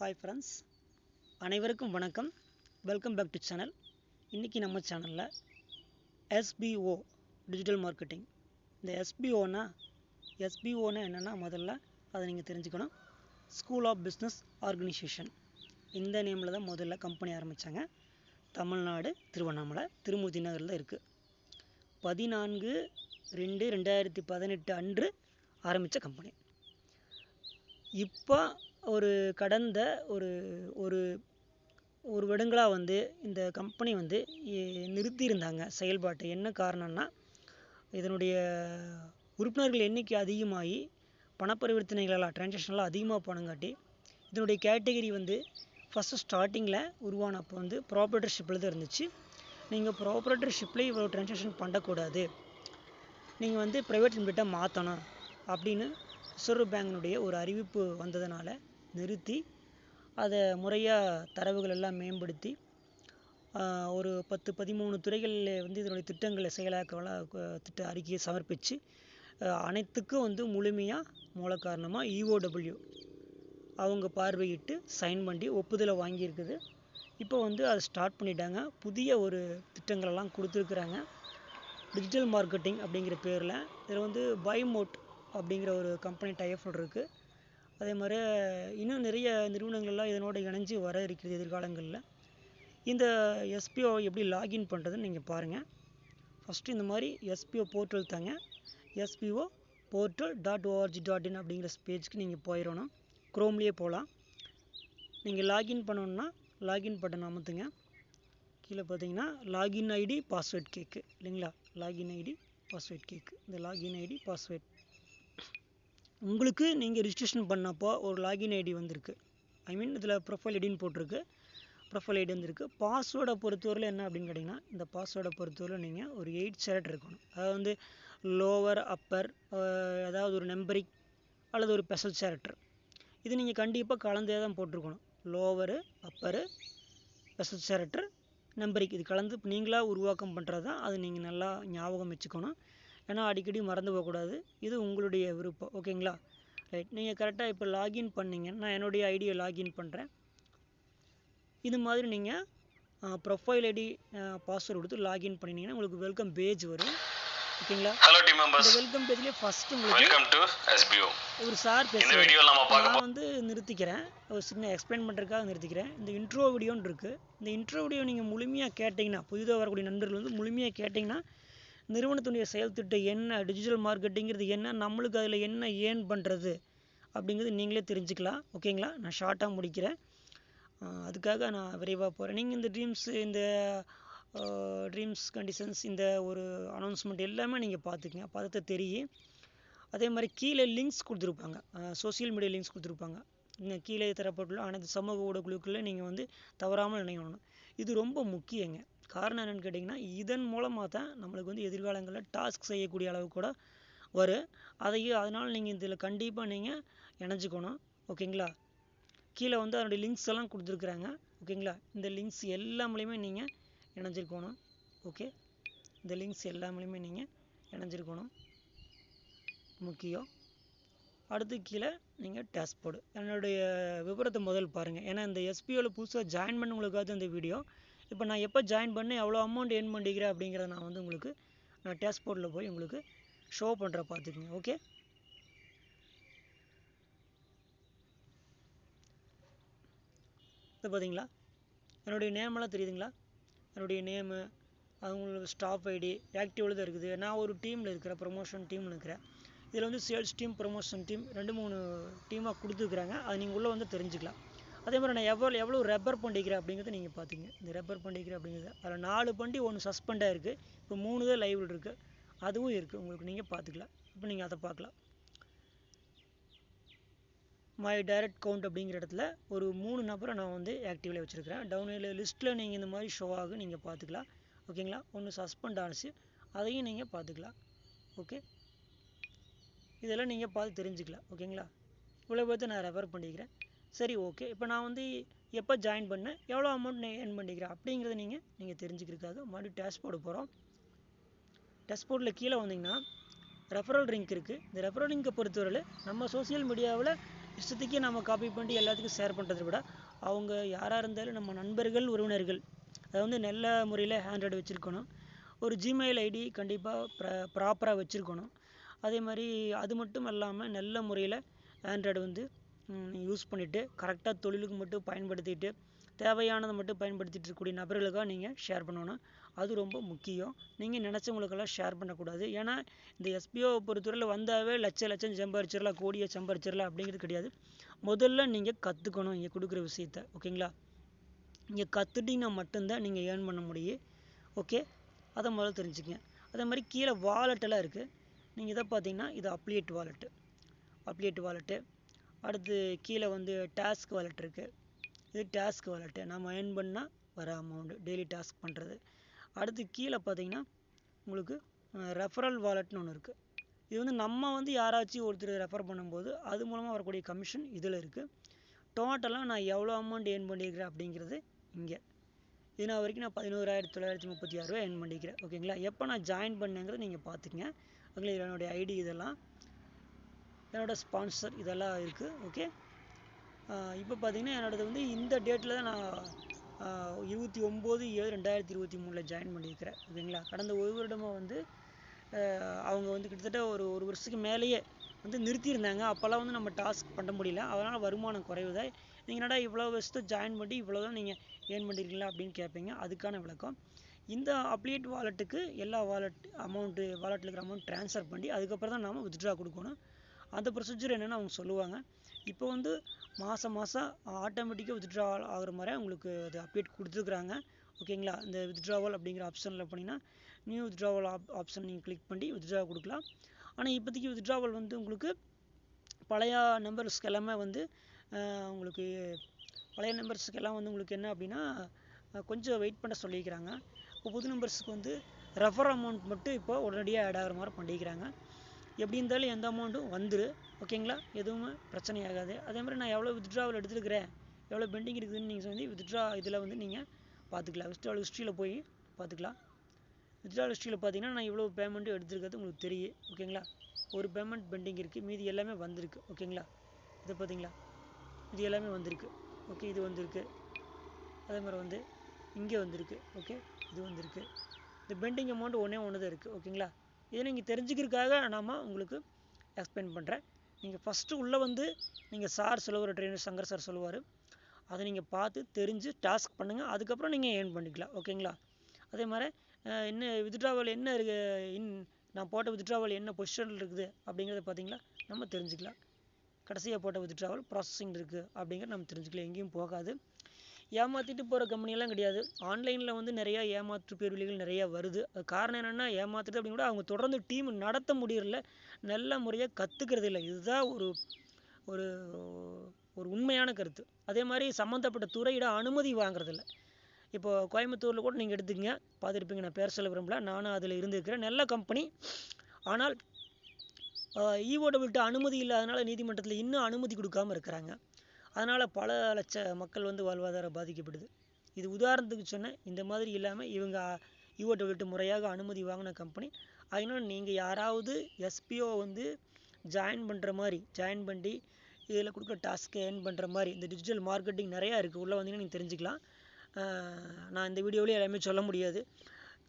Hi friends அனைவருக்கும் வணக்கம். Welcome back to channel இன்றைக்கி நம்ம சேனலில் எஸ்பிஓ டிஜிட்டல் மார்க்கெட்டிங் இந்த எஸ்பிஓனா எஸ்பிஓனா என்னென்னா முதல்ல அதை நீங்கள் தெரிஞ்சுக்கணும். ஸ்கூல் ஆஃப் பிஸ்னஸ் ஆர்கனைசேஷன் இந்த நேமில் தான் முதல்ல கம்பெனி ஆரம்பித்தாங்க தமிழ்நாடு திருவண்ணாமலை திருமூர்த்தி நகரில் இருக்குது பதினான்கு ரெண்டு ரெண்டாயிரத்தி பதினெட்டு அன்று ஆரம்பித்த கம்பெனி இப்போ ஒரு கடந்த ஒரு ஒரு ஒரு வருடங்களாக வந்து இந்த கம்பெனி வந்து நிறுத்தியிருந்தாங்க செயல்பாட்டை. என்ன காரணம்னா இதனுடைய உறுப்பினர்கள் எண்ணிக்கை அதிகமாகி பணப்பரிவர்த்தனைகளெல்லாம் டிரான்சாக்ஷன்லாம் அதிகமாக போனங்காட்டி இதனுடைய கேட்டகரி வந்து ஃபஸ்ட்டு ஸ்டார்டிங்கில் உருவானப்போ வந்து ப்ராப்பர்ட்டர்ஷிப்பில் தான் இருந்துச்சு. நீங்கள் ப்ராப்பர்ட்டர்ஷிப்லேயே இவ்வளோ டிரான்சாக்ஷன் பண்ணக்கூடாது. நீங்கள் வந்து ப்ரைவேட் லிமிட்டை மாற்றணும் அப்படின்னு ரிசர்வ் பேங்கினுடைய ஒரு அறிவிப்பு வந்ததுனால நிறுத்தி அதை முறையாக தரவுகள் எல்லாம் மேம்படுத்தி ஒரு பத்து பதிமூணு துறைகளில் வந்து இதனுடைய திட்டங்களை செயலாக்கலாம் திட்ட அறிக்கையை சமர்ப்பித்து அனைத்துக்கும் வந்து முழுமையாக மூல காரணமாக இஓடபிள்யூ அவங்க பார்வையிட்டு சைன் பண்ணி ஒப்புதலை வாங்கியிருக்குது. இப்போ வந்து அதை ஸ்டார்ட் பண்ணிட்டாங்க. புதிய ஒரு திட்டங்களெல்லாம் கொடுத்துருக்குறாங்க. டிஜிட்டல் மார்க்கெட்டிங் அப்படிங்கிற பேரில். இதில் வந்து பைமோட் அப்படிங்கிற ஒரு கம்பெனி டைஃப் இருக்குது அதே மாதிரி இன்னும் நிறைய நிறுவனங்கள்லாம் இதனோடு இணைஞ்சு வர இருக்கிறது எதிர்காலங்களில். இந்த எஸ்பிஓ எப்படி லாகின் பண்ணுறதுன்னு நீங்கள் பாருங்கள் ஃபஸ்ட்டு இந்த மாதிரி எஸ்பிஓ போர்ட்டல் தாங்க. SPO portal dot org dot in அப்படிங்கிற பேஜ்க்கு நீங்கள் போயிடணும். க்ரோம்லேயே போகலாம் நீங்கள் லாகின் பண்ணணுன்னா லாகின் பட்டன் அமுத்துங்க. கீழே பார்த்தீங்கன்னா லாகின் ஐடி பாஸ்வேர்ட் கேக்கு இல்லைங்களா? லாகின் ஐடி பாஸ்வேர்ட் கேக்கு இந்த லாகின் ஐடி பாஸ்வேர்ட் உங்களுக்கு நீங்கள் ரிஜிஸ்ட்ரேஷன் பண்ணப்போ ஒரு லாகின் ஐடி வந்திருக்கு. ஐ மீன் இதில் ப்ரொஃபைல் ஐடின்னு போட்டிருக்கு. ப்ரொஃபைல் ஐடி வந்திருக்கு. பாஸ்வேர்டை பொறுத்தவரையில் என்ன அப்படின்னு கேட்டிங்கன்னா இந்த பாஸ்வேர்டை பொறுத்தவரையில் நீங்கள் ஒரு எயிட் சேரட் இருக்கணும். அதாவது வந்து லோவர் அப்பர் அதாவது ஒரு நம்பரிக் அல்லது ஒரு ஸ்பெஷல் சேரக்டர் இது நீங்கள் கண்டிப்பாக கலந்தே தான் போட்டிருக்கணும். லோவரு அப்பரு ஸ்பெஷல் சேரக்டர் நம்பரிக் இது கலந்து நீங்களாக உருவாக்கம் பண்ணுறது தான் அது நீங்கள் நல்லா ஞாபகம் வச்சுக்கணும். ஏன்னா அடிக்கடி மறந்து போகக்கூடாது. இது உங்களுடைய விருப்பம். ஓகேங்களா? ரைட் நீங்கள் கரெக்டாக இப்போ லாகின் பண்ணீங்க. நான் என்னுடைய ஐடியை லாகின் பண்ணுறேன் இது மாதிரி நீங்கள் ப்ரொஃபைல் ஐடி பாஸ்வேர்டு கொடுத்து லாகின் பண்ணினீங்கன்னா உங்களுக்கு வெல்கம் பேஜ் வரும். ஓகேங்களா? ஹலோ டீம் இந்த மெம்பர்ஸ் வெல்கம் பேஜ்லேயே ஃபஸ்ட்டு உங்களுக்கு வெல்கம் டு எஸ்பிஓ ஒரு சார் இந்த பேசுகிறார் வீடியோவில் நம்ம பார்க்க நான் வந்து நிறுத்திக்கிறேன். ஒரு சின்ன எக்ஸ்பிளைன் பண்ணுறதுக்காக நிறுத்திக்கிறேன். இந்த இன்ட்ரோ வீடியோன்னு இருக்குது இந்த இன்ட்ரோ வீடியோ நீங்கள் முழுமையாக கேட்டிங்கன்னா புதிதாக வரக்கூடிய நண்பர்கள் வந்து முழுமையாக கேட்டிங்கன்னா நிறுவனத்துடைய செயல் திட்டம் என்ன டிஜிட்டல் மார்க்கெட்டிங்கிறது என்ன நம்மளுக்கு அதில் என்ன ஏர்ன் பண்ணுறது அப்படிங்கிறது நீங்களே தெரிஞ்சுக்கலாம். ஓகேங்களா நான் ஷார்ட்டாக முடிக்கிறேன். அதுக்காக நான் விரைவாக போகிறேன் நீங்கள் இந்த ட்ரீம்ஸ் இந்த ட்ரீம்ஸ் கண்டிஷன்ஸ் இந்த ஒரு அனௌன்ஸ்மெண்ட் எல்லாமே நீங்கள் பார்த்துக்கங்க. பார்த்து தெரியும். அதே மாதிரி கீழே லிங்க்ஸ் கொடுத்துருப்பாங்க. சோஷியல் மீடியா லிங்க்ஸ் கொடுத்துருப்பாங்க. இந்த கீழே தரப்பட்டுள்ள அனைத்து சமூக ஊடகங்களுக்குள்ளே நீங்கள் வந்து தவறாமல் இணையணும். இது ரொம்ப முக்கியங்க. காரணம் என்னென்னு கேட்டிங்கன்னா இதன் மூலமாக தான் நம்மளுக்கு வந்து எதிர்காலங்களில் டாஸ்க் செய்யக்கூடிய அளவு கூட வரும். அதையும் அதனால் நீங்கள் இதில் கண்டிப்பாக நீங்கள் இணைஞ்சிக்கணும். ஓகேங்களா? கீழே வந்து அதனுடைய லிங்க்ஸ் எல்லாம் கொடுத்துருக்குறாங்க. ஓகேங்களா? இந்த லிங்க்ஸ் எல்லாமேலையுமே நீங்கள் இணைஞ்சிருக்கணும். ஓகே? இந்த லிங்க்ஸ் எல்லாமேலையுமே நீங்கள் இணைஞ்சிருக்கணும். முக்கியம். அடுத்து கீழே நீங்கள் டேஷ்போர்டு என்னுடைய விவரத்தை முதல் பாருங்கள் ஏன்னா இந்த எஸ்பிஓவில் புதுசாக ஜாயின் பண்ணவங்களுக்காக இந்த வீடியோ இப்போ நான் எப்போ ஜாயின் பண்ணேன் எவ்வளோ அமௌண்ட் ஏர்ன் பண்ணிக்கிறேன் அப்படிங்கிறத நான் வந்து உங்களுக்கு நான் டேஷ்போர்டில் போய் உங்களுக்கு ஷோ பண்ணுற பார்த்துக்குங்க ஓகே இது பார்த்தீங்களா? என்னுடைய நேமெல்லாம் தெரியுதுங்களா? என்னுடைய நேமு அவங்களோட ஸ்டாஃப் ஐடி ஆக்டிவில் தான் இருக்குது. நான் ஒரு டீமில் இருக்கிறேன் ப்ரொமோஷன் டீமில் இருக்கிறேன். இதில் வந்து சேல்ஸ் டீம் ப்ரொமோஷன் டீம் ரெண்டு மூணு டீமாக கொடுத்துருக்குறாங்க. அது நீங்கள் உள்ளே வந்து தெரிஞ்சுக்கலாம். அதே மாதிரி நான் எவ்வளோ எவ்வளோ ரெப்பர் பண்ணிக்கிறேன் அப்படிங்கிறத நீங்கள் பார்த்துங்க இந்த ரெப்பர் பண்ணிக்கிறேன் அப்படிங்கிறது. அதில் நாலு பண்டி ஒன்று சஸ்பெண்டாக இருக்குது இப்போ மூணு தான் லைவில் இருக்குது அதுவும் இருக்குது உங்களுக்கு நீங்கள் பார்த்துக்கலாம் இப்போ நீங்கள் அதை பார்க்கலாம் மை டைரக்ட் கவுண்ட் அப்படிங்கிற இடத்துல ஒரு மூணு நபரை நான் வந்து ஆக்டிவில் வச்சுருக்கிறேன். டவுனில் லிஸ்ட்டில் நீங்கள் இந்த மாதிரி ஷோ ஆகும் நீங்கள் பார்த்துக்கலாம் ஓகேங்களா ஒன்று சஸ்பெண்ட் ஆனிச்சு. அதையும் நீங்கள் பார்த்துக்கலாம் ஓகே இதெல்லாம் நீங்கள் பார்த்து தெரிஞ்சுக்கலாம். ஓகேங்களா இவ்வளோ பார்த்து நான் ரெஃபர் பண்ணிக்கிறேன் சரி ஓகே இப்போ நான் வந்து எப்போ ஜாயின் பண்ணேன்? எவ்வளோ அமௌண்ட் நான் ஏர்ன் பண்ணிக்கிறேன்? அப்படிங்கிறத நீங்கள் நீங்கள் தெரிஞ்சுக்கிறதுக்காக மறுபடியும் டேஷ்போர்டு போகிறோம் டேஷ்போர்டில் கீழே வந்தீங்கன்னா ரெஃபரல் லிங்க் இருக்குது இந்த ரெஃபரல் லிங்கை பொறுத்தவரையில் நம்ம சோஷியல் மீடியாவில் இஷ்டத்துக்கே நம்ம காப்பி பண்ணி எல்லாத்துக்கும் ஷேர் பண்ணுறதை விட அவங்க யாராக இருந்தாலும் நம்ம நண்பர்கள் உறவினர்கள் அதை வந்து நல்ல முறையில் ஹேண்ட்ரைட் வச்சுருக்கணும். ஒரு ஜிமெயில் ஐடி கண்டிப்பாக ப்ரா ப்ராப்பராக வச்சுருக்கணும். அதே மாதிரி அது மட்டும் இல்லாமல் நல்ல முறையில் ஆண்ட்ராய்டு வந்து யூஸ் பண்ணிவிட்டு கரெக்டாக தொழிலுக்கு மட்டும் பயன்படுத்திட்டு தேவையானதை மட்டும் பயன்படுத்திட்டு இருக்கக்கூடிய நபர்களுக்காக நீங்கள் ஷேர் பண்ணணும். அது ரொம்ப முக்கியம். நீங்கள் நினச்சவங்களுக்கெல்லாம் ஷேர் பண்ணக்கூடாது. ஏன்னா இந்த எஸ்பிஓ பொறுத்தவரையில் வந்தாவே லட்ச லட்சம் சம்பாரிச்சிடலாம் கோடியை சம்பாரிச்சிடலாம் அப்படிங்கிறது கிடையாது. முதல்ல நீங்கள் கற்றுக்கணும் இங்கே கொடுக்குற விஷயத்த ஓகேங்களா? இங்கே கற்றுட்டிங்கன்னா மட்டும்தான் நீங்கள் ஏர்ன் பண்ண முடியும். ஓகே? அதை முதல்ல தெரிஞ்சுக்கங்க. அதே மாதிரி கீழே வாலெட்டெல்லாம் இருக்குது நீங்கள் இதை பார்த்தீங்கன்னா இது அப்ளியேட் வாலெட்டு அப்ளியேட் வாலெட்டு அடுத்து கீழே வந்து டாஸ்க் வாலெட் இருக்குது இது டாஸ்க் வாலெட்டு நம்ம ஏர்ன் பண்ணால் வர அமௌண்ட்டு டெய்லி டாஸ்க் பண்ணுறது அடுத்து கீழே பார்த்தீங்கன்னா உங்களுக்கு ரெஃபரல் வாலெட்னு ஒன்று இருக்குது இது வந்து நம்ம வந்து யாராச்சும் ஒருத்தர் ரெஃபர் பண்ணும்போது அது மூலமாக வரக்கூடிய கமிஷன் இதில் இருக்குது டோட்டலாக நான் எவ்வளோ அமௌண்ட் ஏர்ன் பண்ணியிருக்கிறேன் அப்படிங்கிறது இங்கே. இது நான் வரைக்கும் நான் பதினோராயிரத்தி தொள்ளாயிரத்தி முப்பத்தி ஆறு ரூபா ஏர்ன் பண்ணிக்கிறேன் ஓகேங்களா எப்போ நான் ஜாயின் பண்ணேங்கிறத நீங்கள் பார்த்துக்கங்க. ஓகேங்களா என்னுடைய ஐடி இதெல்லாம் என்னோட ஸ்பான்சர் இதெல்லாம் இருக்குது ஓகே இப்போ பார்த்தீங்கன்னா என்னோடது வந்து இந்த டேட்டில் தான் நான் இருபத்தி ஒம்பது ஏழு ரெண்டாயிரத்தி இருபத்தி மூணில் ஜாயின் பண்ணியிருக்கிறேன் ஓகேங்களா கடந்த ஒரு வருடமாக வந்து அவங்க வந்து கிட்டத்தட்ட ஒரு ஒரு வருஷத்துக்கு மேலேயே வந்து நிறுத்தியிருந்தாங்க. அப்போல்லாம் வந்து நம்ம டாஸ்க் பண்ண முடியல. அதனால் வருமானம் குறைவு தான் நீங்கள் என்னடா இவ்வளோ வருஷத்தை ஜாயின் பண்ணி இவ்வளோ தான் நீங்கள் ஏர்ன் பண்ணியிருக்கீங்களா அப்படின்னு கேட்பீங்க. அதுக்கான விளக்கம் இந்த அப்ளியேட் வாலெட்டுக்கு எல்லா வாலெட் அமௌண்ட்டு வாலெட்டில் இருக்கிற அமௌண்ட் ட்ரான்ஸ்ஃபர் பண்ணி அதுக்கப்புறம் தான் நாம் வித்ட்ரா கொடுக்கணும். அந்த ப்ரொசீஜர் என்னென்னு அவங்க சொல்லுவாங்க. இப்போ வந்து மாதம் மாதம் ஆட்டோமேட்டிக்காக வித்ட்ரா ஆகிற மாதிரி உங்களுக்கு அது அப்டேட் கொடுத்துருக்குறாங்க. ஓகேங்களா இந்த வித்ட்ராவல் அப்படிங்கிற ஆப்ஷனில் போனீங்கன்னா நியூ வித்ட்ராவல் ஆப் ஆப்ஷன் நீங்கள் கிளிக் பண்ணி வித்ட்ரா கொடுக்கலாம். ஆனால் இப்போதைக்கு வித்ட்ராவல் வந்து உங்களுக்கு பழைய நம்பர்ஸ்க்கு எல்லாமே வந்து உங்களுக்கு பழைய நம்பர்ஸுக்கு எல்லாம் வந்து உங்களுக்கு என்ன அப்படின்னா கொஞ்சம் வெயிட் பண்ண சொல்லியிருக்கிறாங்க இப்போ புது நம்பர்ஸுக்கு வந்து ரெஃபர் அமௌண்ட் மட்டும் இப்போ உடனடியாக ஆட் ஆகிற மாதிரி பண்ணிக்கிறாங்க. எப்படி இருந்தாலும் எந்த அமௌண்ட்டும் வந்துரு. ஓகேங்களா எதுவுமே பிரச்சனை ஆகாது. அதே மாதிரி நான் எவ்வளோ வித்ட்ராவல் எடுத்துருக்கிறேன் எவ்வளோ பெண்டிங் இருக்குதுன்னு நீங்கள் வந்து வித்ட்ரா இதில் வந்து நீங்கள் பார்த்துக்கலாம் வித்ட்ராவல் ஹிஸ்ட்ரியில் போய் பார்த்துக்கலாம் வித்ட்ராவல் ஹிஸ்ட்ரியில் பார்த்தீங்கன்னா நான் இவ்வளோ பேமெண்ட்டும் எடுத்துருக்கிறது உங்களுக்கு தெரியும் ஓகேங்களா ஒரு பேமெண்ட் பெண்டிங் இருக்குது மீதி எல்லாமே வந்திருக்கு. ஓகேங்களா இதை பார்த்தீங்களா இது எல்லாமே வந்திருக்கு. ஓகே இது வந்திருக்கு. அதே மாதிரி வந்து இங்கே வந்திருக்கு. ஓகே இது வந்திருக்கு. இந்த பெண்டிங் அமௌண்ட் ஒன்றே ஒன்று தான் இருக்குது ஓகேங்களா இதை நீங்கள் தெரிஞ்சுக்கிறதுக்காக நாம் உங்களுக்கு எக்ஸ்பிளைன் பண்ணுறேன் நீங்கள் ஃபஸ்ட்டு உள்ளே வந்து நீங்கள் சார் சொல்லுவார் ட்ரெயினர் சங்கர் சார் சொல்லுவார். அதை நீங்கள் பார்த்து தெரிஞ்சு டாஸ்க் பண்ணுங்கள் அதுக்கப்புறம் நீங்கள் ஏர்ன் பண்ணிக்கலாம். ஓகேங்களா அதே மாதிரி என்ன வித்ட்ராவல் என்ன இருக்கு? இன் நான் போட்ட வித்ட்ராவல் என்ன பொசிஷனில் இருக்குது? அப்படிங்கிறத பார்த்தீங்களா? நம்ம தெரிஞ்சுக்கலாம். கடைசியாக போட்ட வித்ட்ராவல் ப்ராசஸிங் இருக்குது அப்படிங்கிறத நம்ம தெரிஞ்சுக்கலாம். எங்கேயும் போகாது. ஏமாற்றிட்டு போகிற கம்பெனியெல்லாம் கிடையாது. ஆன்லைனில் வந்து நிறையா ஏமாற்று பேர்வழிகள் நிறையா வருது. அது காரணம் என்னென்னா ஏமாற்றுறது அப்படின்னு கூட அவங்க தொடர்ந்து டீம் நடத்த முடியறதில்ல. நல்ல முறையாக கற்றுக்கிறது இல்லை. இதுதான் ஒரு ஒரு ஒரு உண்மையான கருத்து. அதே மாதிரி சம்மந்தப்பட்ட துறையிட அனுமதி வாங்குறதில்ல இப்போ கோயம்புத்தூரில் கூட நீங்கள் எடுத்துக்கங்க. பார்த்துருப்பீங்க நான் பேர் சொல்ல விரும்பல. நானும் அதில் இருந்துருக்கிறேன். நல்ல கம்பெனி ஆனால் இஓடபிள்கிட்ட அனுமதி இல்லாதனால நீதிமன்றத்தில் இன்னும் அனுமதி கொடுக்காம இருக்கிறாங்க. அதனால் பல லட்ச மக்கள் வந்து வாழ்வாதாரம் பாதிக்கப்படுது. இது உதாரணத்துக்கு சொன்னேன் இந்த மாதிரி இல்லாமல் இவங்க ஈஓடபிள்கிட்ட முறையாக அனுமதி வாங்கின கம்பெனி அதனால் நீங்கள் யாராவது எஸ்பிஓ வந்து ஜாயின் பண்ணுற மாதிரி ஜாயின் பண்ணி இதில் கொடுக்குற டாஸ்க்கை ஏர்ன் பண்ணுற மாதிரி இந்த டிஜிட்டல் மார்க்கெட்டிங் நிறையா இருக்குது உள்ளே வந்தீங்கன்னா நீங்கள் தெரிஞ்சுக்கலாம். நான் இந்த வீடியோவிலே எல்லாமே சொல்ல முடியாது.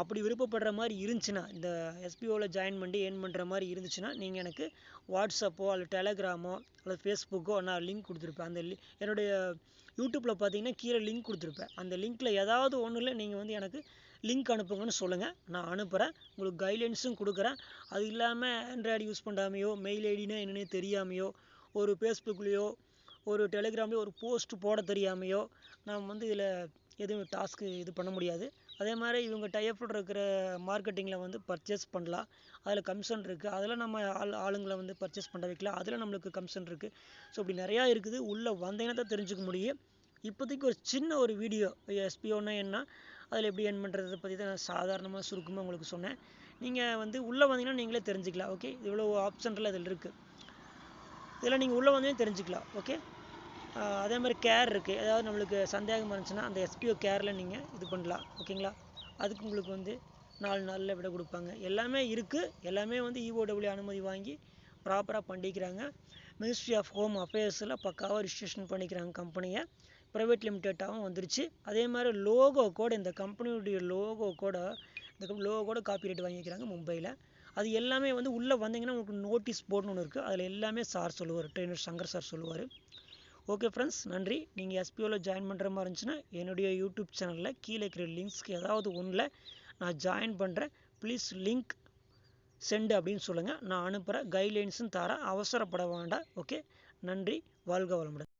அப்படி விருப்பப்படுற மாதிரி இருந்துச்சுன்னா இந்த எஸ்பிஓவில் ஜாயின் பண்ணி ஏர்ன் பண்ணுற மாதிரி இருந்துச்சுன்னா நீங்கள் எனக்கு வாட்ஸ்அப்போ அல்லது டெலகிராமோ அல்லது ஃபேஸ்புக்கோ நான் லிங்க் கொடுத்துருப்பேன். அந்த லி என்னுடைய யூடியூப்பில் பார்த்தீங்கன்னா கீழே லிங்க் கொடுத்துருப்பேன். அந்த லிங்க்கில் ஏதாவது ஒன்றில் நீங்கள் வந்து எனக்கு லிங்க் அனுப்புங்கன்னு சொல்லுங்கள் நான் அனுப்புகிறேன் உங்களுக்கு கைட்லைன்ஸும் கொடுக்குறேன். அது இல்லாமல் ஆண்ட்ராய்டு யூஸ் பண்ணாமையோ மெயில் ஐடினா என்னென்னு தெரியாமையோ ஒரு ஃபேஸ்புக்லேயோ ஒரு டெலிகிராம்லேயோ ஒரு போஸ்ட் போட தெரியாமையோ நாம் வந்து இதில் எதுவும் டாஸ்க்கு இது பண்ண முடியாது. அதே மாதிரி இவங்க டைப்பில் இருக்கிற மார்க்கெட்டிங்கில் வந்து பர்ச்சேஸ் பண்ணலாம். அதில் கமிஷன் இருக்குது அதில் நம்ம ஆள் ஆளுங்களை வந்து பர்ச்சேஸ் பண்ண வைக்கலாம். அதில் நம்மளுக்கு கமிஷன் இருக்குது ஸோ இப்படி நிறையா இருக்குது. உள்ளே வந்தீங்கன்னா தான் தெரிஞ்சுக்க முடியும். இப்போதைக்கு ஒரு சின்ன ஒரு வீடியோ எஸ்பிஓன்னா என்ன? அதில் எப்படி ஏர்ன் பண்ணுறதை பற்றி தான் நான் சாதாரணமாக சுருக்கமாக உங்களுக்கு சொன்னேன். நீங்கள் வந்து உள்ளே வந்தீங்கன்னா நீங்களே தெரிஞ்சுக்கலாம். ஓகே இவ்வளோ ஆப்ஷன்லாம் இதில் இருக்குது இதில் நீங்கள் உள்ளே வந்தீங்கன்னா தெரிஞ்சுக்கலாம். ஓகே அதே மாதிரி கேர் இருக்குது ஏதாவது நம்மளுக்கு சந்தேகம் இருந்துச்சுன்னா அந்த எஸ்பிஓ கேரில் நீங்கள் இது பண்ணலாம். ஓகேங்களா அதுக்கு உங்களுக்கு வந்து நாலு நாளில் விட கொடுப்பாங்க. எல்லாமே இருக்குது எல்லாமே வந்து இஓடபிள்யூ அனுமதி வாங்கி ப்ராப்பராக பண்ணிக்கிறாங்க. மினிஸ்ட்ரி ஆஃப் ஹோம் அஃபேர்ஸில் பக்காவாக ரிஜிஸ்ட்ரேஷன் பண்ணிக்கிறாங்க கம்பெனியை ப்ரைவேட் லிமிடெட்டாகவும் வந்துருச்சு. அதே மாதிரி லோகோ கூட இந்த கம்பெனியுடைய லோகோ கூட இந்த லோகோ கூட காப்பிரைட் வாங்கிக்கிறாங்க மும்பையில் அது எல்லாமே வந்து உள்ளே வந்தீங்கன்னா உங்களுக்கு நோட்டீஸ் போர்டுன்னு ஒன்று இருக்குது அதில் எல்லாமே சார் சொல்லுவார். ட்ரெயினர் சங்கர் சார் சொல்லுவார். ஓகே ஃப்ரெண்ட்ஸ் நன்றி. நீங்கள் எஸ்பிஓவில் ஜாயின் பண்ணுற மாதிரி இருந்துச்சுன்னா என்னுடைய யூடியூப் சேனலில் கீழே இருக்கிற லிங்க்ஸ்க்கு ஏதாவது ஒன்றில் நான் ஜாயின் பண்ணுறேன் ப்ளீஸ் லிங்க் செண்டு அப்படின்னு சொல்லுங்கள் நான் அனுப்புகிறேன் கைட்லைன்ஸும் தரேன். அவசரப்பட வேண்டாம். ஓகே நன்றி. வாழ்க வளமுடன்.